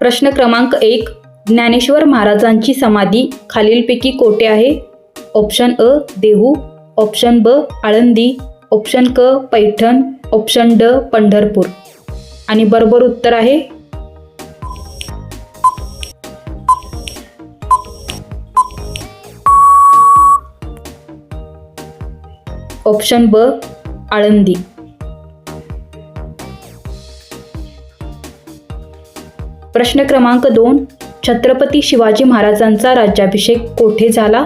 प्रश्न क्रमांक एक ज्ञानेश्वर महाराजांची समाधी खालीलपैकी कोठे आहे? ऑप्शन अ देहू ऑप्शन ब आळंदी ऑप्शन क पैठण ऑप्शन ड पंढरपूर. आणि बरोबर उत्तर आहे? ऑप्शन ब आळंदी. प्रश्न क्रमांक दोन छत्रपती शिवाजी महाराजांचा राज्याभिषेक कोठे झाला?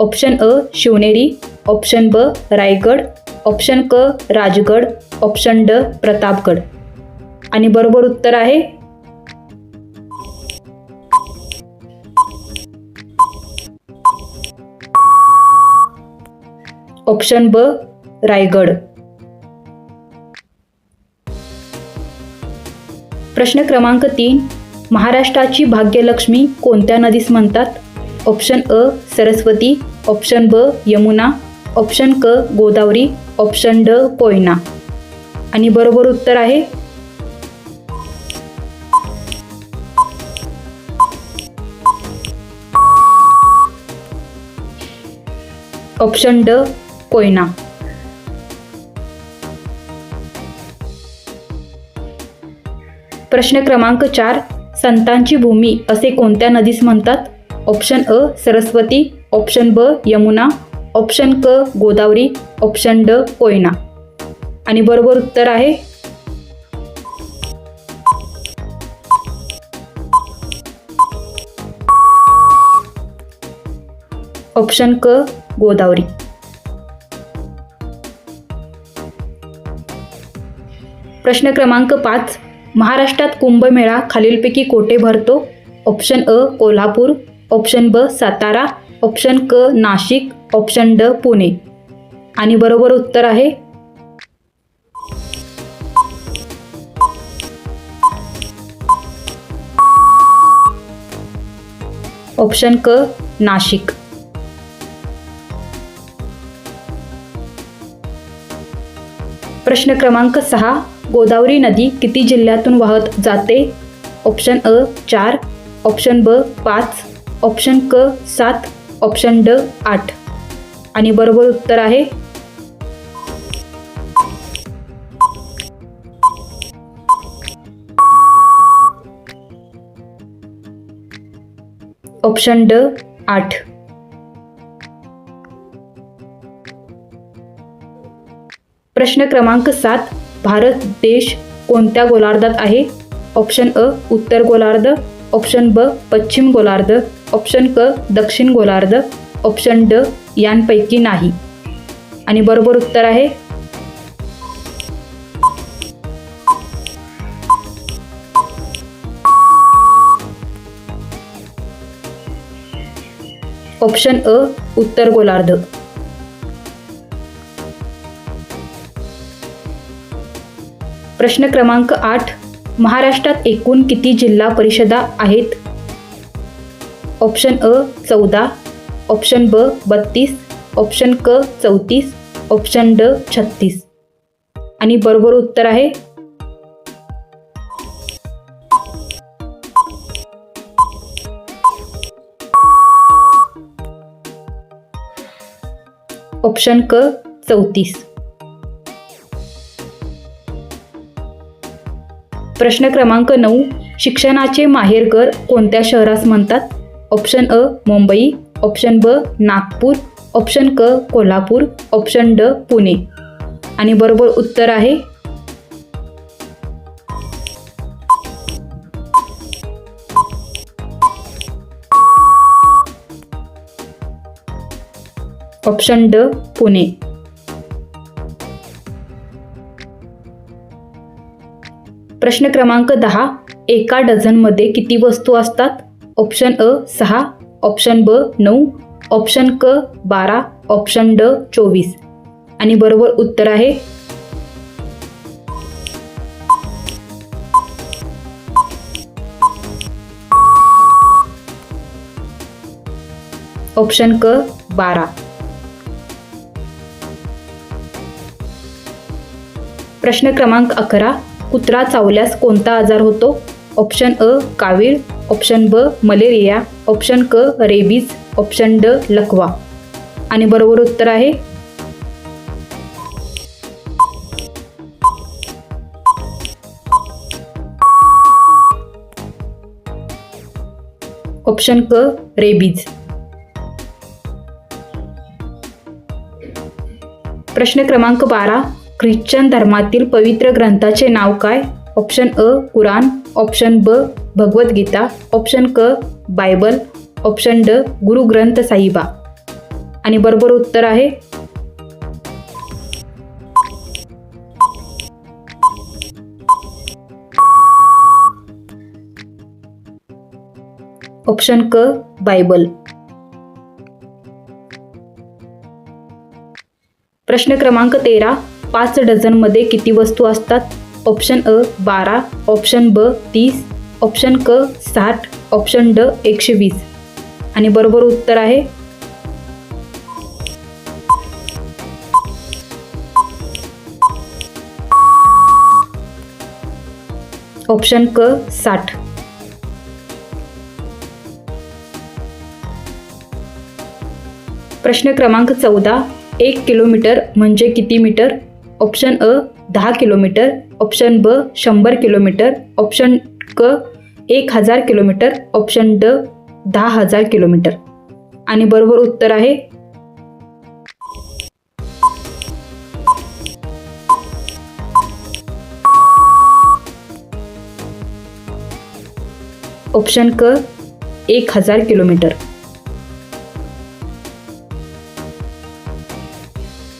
ऑप्शन अ शिवनेरी ऑप्शन ब रायगड ऑप्शन क राजगड ऑप्शन ड प्रतापगड. आणि बरोबर उत्तर आहे? ऑप्शन ब रायगड. प्रश्न क्रमांक तीन महाराष्ट्राची भाग्यलक्ष्मी कोणत्या नदीस म्हणतात? ऑप्शन अ सरस्वती. ऑप्शन ब यमुना. ऑप्शन क गोदावरी. ऑप्शन ड कोयना. आणि बरोबर उत्तर आहे? ऑप्शन ड कोयना. प्रश्न क्रमांक चार. संतांची भूमी असे कोणत्या नदीस म्हणतात? ऑप्शन अ सरस्वती. ऑप्शन ब यमुना. ऑप्शन क गोदावरी. ऑप्शन ड कोयना. आणि बरोबर उत्तर आहे? ऑप्शन क गोदावरी. प्रश्न क्रमांक पाच. महाराष्ट्रात कुंभमेळा खालीलपैकी कोठे भरतो? ऑप्शन अ कोल्हापूर. ऑप्शन ब सातारा. ऑप्शन क नाशिक. ऑप्शन ड पुणे. आणि बरोबर उत्तर आहे? ऑप्शन क नाशिक. प्रश्न क्रमांक सहा. गोदावरी नदी किती जिल्ह्यातून वाहत जाते? ऑप्शन अ चार. ऑप्शन ब पाच. ऑप्शन क सात. ऑप्शन ड आठ. आणि बरोबर उत्तर आहे? ऑप्शन ड आठ. प्रश्न क्रमांक सात. भारत देश कोणत्या गोलार्धात आहे? ऑप्शन अ उत्तर गोलार्ध. ऑप्शन ब पश्चिम गोलार्ध. ऑप्शन क दक्षिण गोलार्ध. ऑप्शन ड यांपैकी नाही. आणि बरोबर उत्तर आहे? ऑप्शन अ उत्तर गोलार्ध. प्रश्न क्रमांक आठ महाराष्ट्रात एकूण किती जिल्हा परिषदा आहेत? ऑप्शन अ चौदा ऑप्शन ब बत्तीस ऑप्शन क चौतीस ऑप्शन ड छत्तीस. आणि बरोबर उत्तर आहे? ऑप्शन क चौतीस. प्रश्न क्रमांक नऊ शिक्षणाचे माहेरघर कोणत्या शहरास म्हणतात? ऑप्शन अ मुंबई ऑप्शन ब नागपूर ऑप्शन क कोल्हापूर ऑप्शन ड पुणे. आणि बरोबर उत्तर आहे? ऑप्शन ड पुणे. प्रश्न क्रमांक दहा एका डझनमध्ये किती वस्तू असतात? ऑप्शन अ सहा ऑप्शन ब नऊ ऑप्शन क बारा ऑप्शन ड चोवीस. आणि बरोबर उत्तर आहे? ऑप्शन क बारा. प्रश्न क्रमांक अकरा कुत्रा चावल्यास कोणता आजार होतो? ऑप्शन अ कावीळ. ऑप्शन ब मलेरिया. ऑप्शन क रेबीज. ऑप्शन ड लकवा. आणि बरोबर उत्तर आहे? ऑप्शन क रेबीज प्रश्न क्रमांक बारा. ख्रिश्चन धर्मातील पवित्र ग्रंथाचे नाव काय? ऑप्शन अ कुराण. ऑप्शन ब भगवद्गीता. ऑप्शन क बायबल. ऑप्शन ड गुरु ग्रंथ साहिबा. आणि बरोबर उत्तर आहे? ऑप्शन क बायबल. प्रश्न क्रमांक तेरा. पाच डझनमध्ये किती वस्तू असतात? ऑप्शन अ बारा ऑप्शन ब तीस ऑप्शन क साठ ऑप्शन ड एकशे वीस. आणि बरोबर उत्तर आहे? ऑप्शन क साठ. प्रश्न क्रमांक चौदा एक किलोमीटर म्हणजे किती मीटर? ऑप्शन अ दहा किलोमीटर ऑप्शन ब शंभर किलोमीटर ऑप्शन क एक हजार किलोमीटर ऑप्शन ड दहा हजार किलोमीटर. आणि बरोबर उत्तर आहे? ऑप्शन क एक हजार किलोमीटर.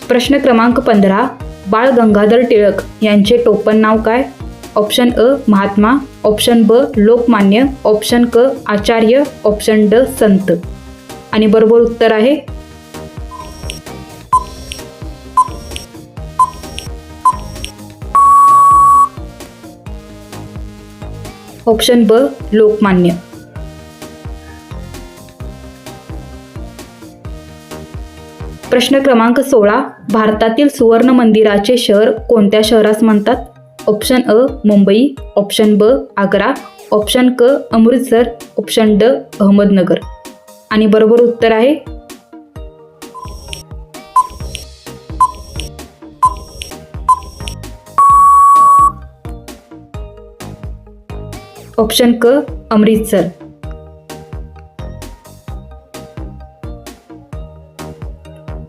प्रश्न क्रमांक पंधरा बाळ गंगाधर टिळक यांचे टोपण नाव काय? ऑप्शन अ महात्मा ऑप्शन ब लोकमान्य ऑप्शन क आचार्य ऑप्शन ड संत. आणि बरोबर उत्तर आहे? ऑप्शन ब लोकमान्य. प्रश्न क्रमांक सोळा भारतातील सुवर्ण मंदिराचे शहर कोणत्या शहरास म्हणतात? ऑप्शन अ मुंबई. ऑप्शन ब आग्रा. ऑप्शन क अमृतसर. ऑप्शन ड अहमदनगर. आणि बरोबर उत्तर आहे? ऑप्शन क अमृतसर.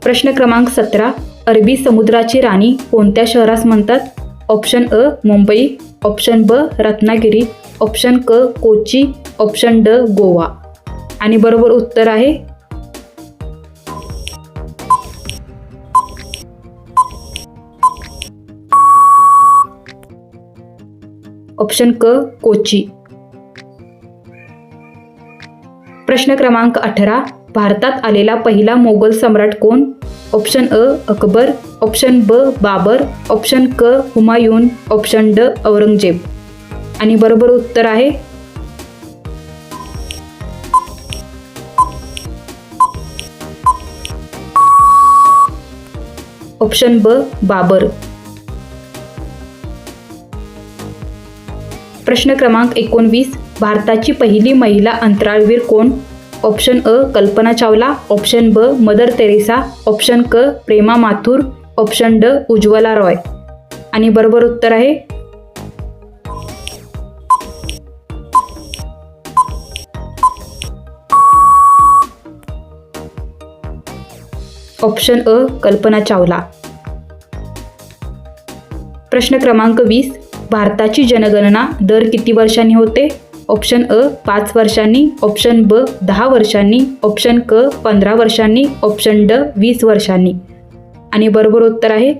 प्रश्न क्रमांक सतरा अरबी समुद्राची राणी कोणत्या शहरास म्हणतात? ऑप्शन अ मुंबई ऑप्शन ब रत्नागिरी ऑप्शन क कोची ऑप्शन ड गोवा. आणि बरोबर उत्तर आहे? ऑप्शन क कोची. प्रश्न क्रमांक अठरा भारतात आलेला पहिला मोगल सम्राट कोण? ऑप्शन अ अकबर. ऑप्शन ब बाबर. ऑप्शन क हुमायून. ऑप्शन ड औरंगजेब. आणि बरोबर उत्तर आहे? ऑप्शन ब बाबर. प्रश्न क्रमांक एकोणवीस. भारताची पहिली महिला अंतराळवीर कोण? ऑप्शन अ कल्पना चावला ऑप्शन ब मदर तेरेसा ऑप्शन क प्रेमा माथुर ऑप्शन ड उज्ज्वला रॉय. आणि बरोबर उत्तर आहे? ऑप्शन अ कल्पना चावला. प्रश्न क्रमांक वीस भारताची जनगणना दर किती वर्षांनी होते? ऑप्शन अ पाच वर्षांनी ऑप्शन ब दहा वर्षांनी ऑप्शन क पंधरा वर्षांनी ऑप्शन ड वीस वर्षांनी. आणि बरोबर उत्तर आहे?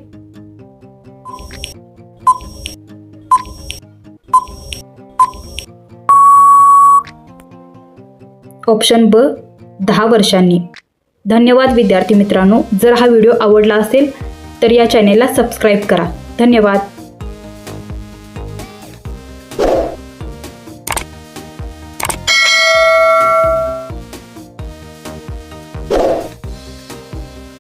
ऑप्शन ब दहा वर्षांनी. धन्यवाद विद्यार्थी मित्रांनो. जर हा व्हिडिओ आवडला असेल तर या चॅनेलला सबस्क्राईब करा. धन्यवाद.